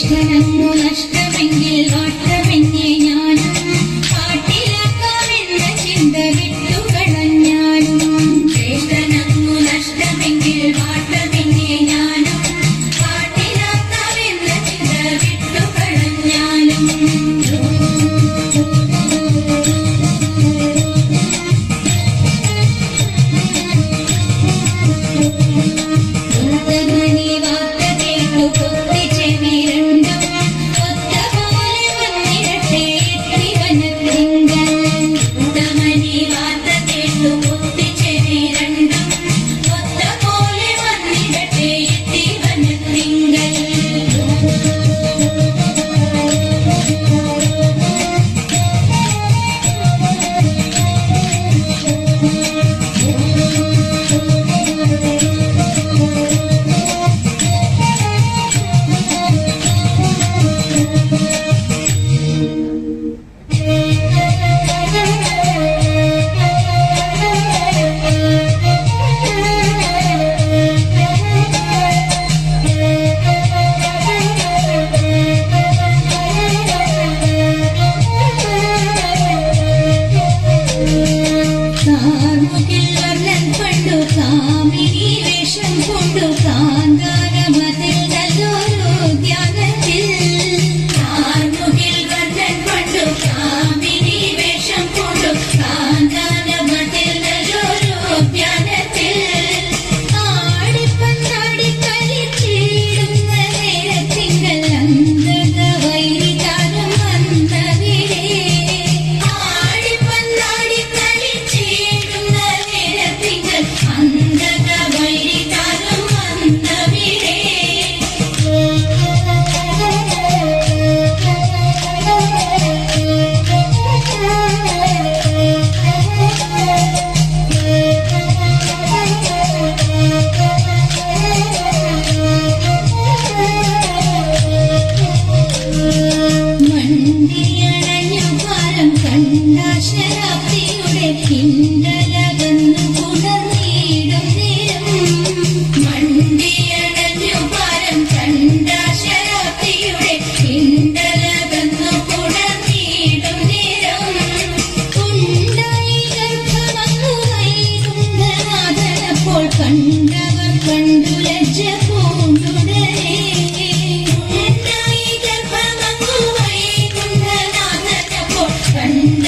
ജ്യേഷ്ഠനങ്ങു നഷ്ടമെങ്കിൽ വാട്ടമെന്നെ and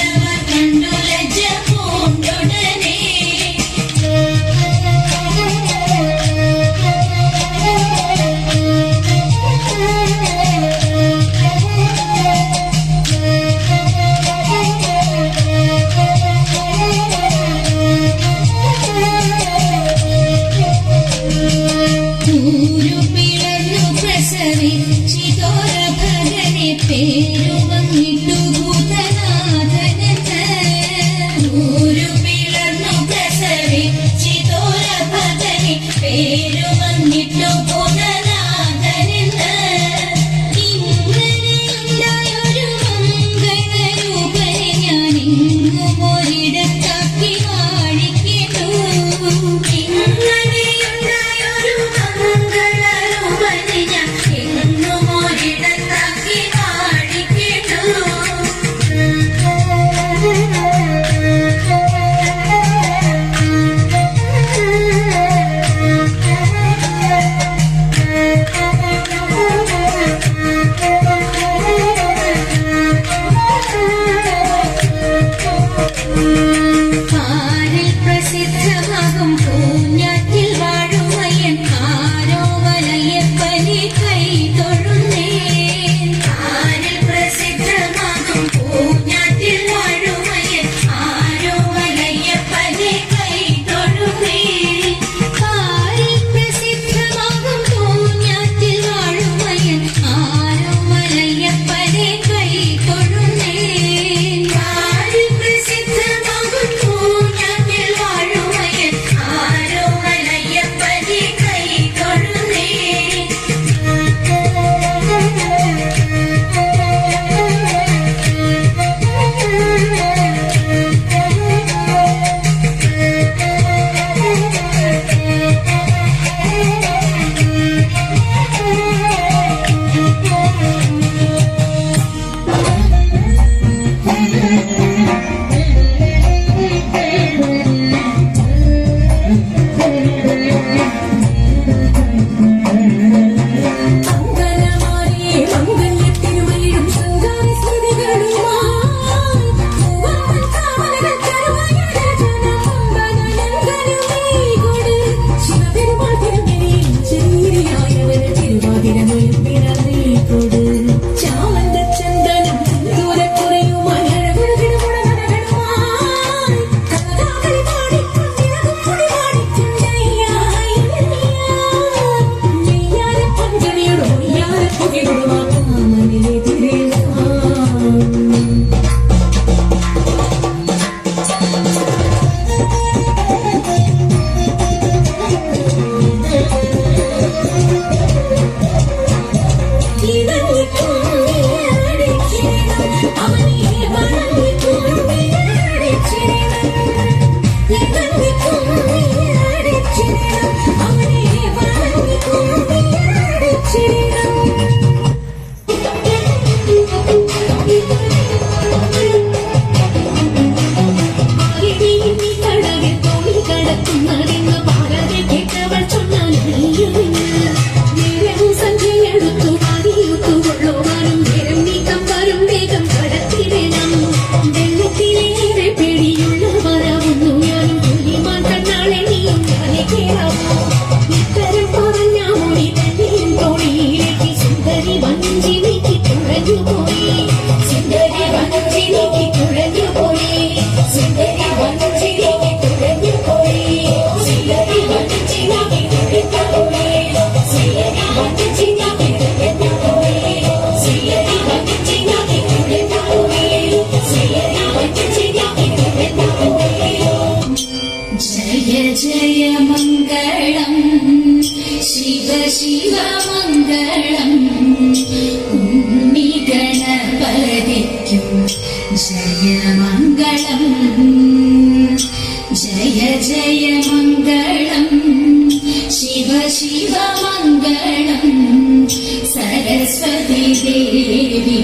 Saraswati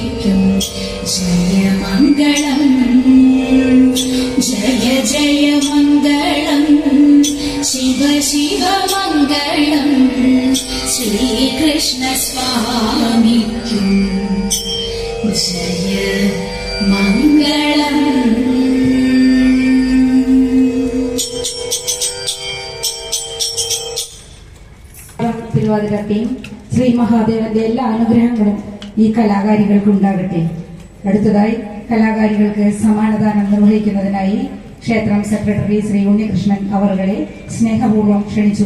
Jaya മംഗളം ജയ ജയ മംഗളം ശിവ ശിവ മംഗളം ശ്രീകൃഷ്ണ സ്വാമിക്കും. ജയ മംഗളം തിരുവാതിരത്തെയും ശ്രീ മഹാദേവന്റെ എല്ലാ അനുഗ്രഹങ്ങളും ഈ കലാകാരികൾക്ക് ഉണ്ടാകട്ടെ. അടുത്തതായി കലാകാരികൾക്ക് സമ്മാനദാനം നിർവഹിക്കുന്നതിനായി ക്ഷേത്രം സെക്രട്ടറി ശ്രീ ഉണ്ണികൃഷ്ണൻ അവരുടെ സ്നേഹപൂർവം ക്ഷണിച്ചു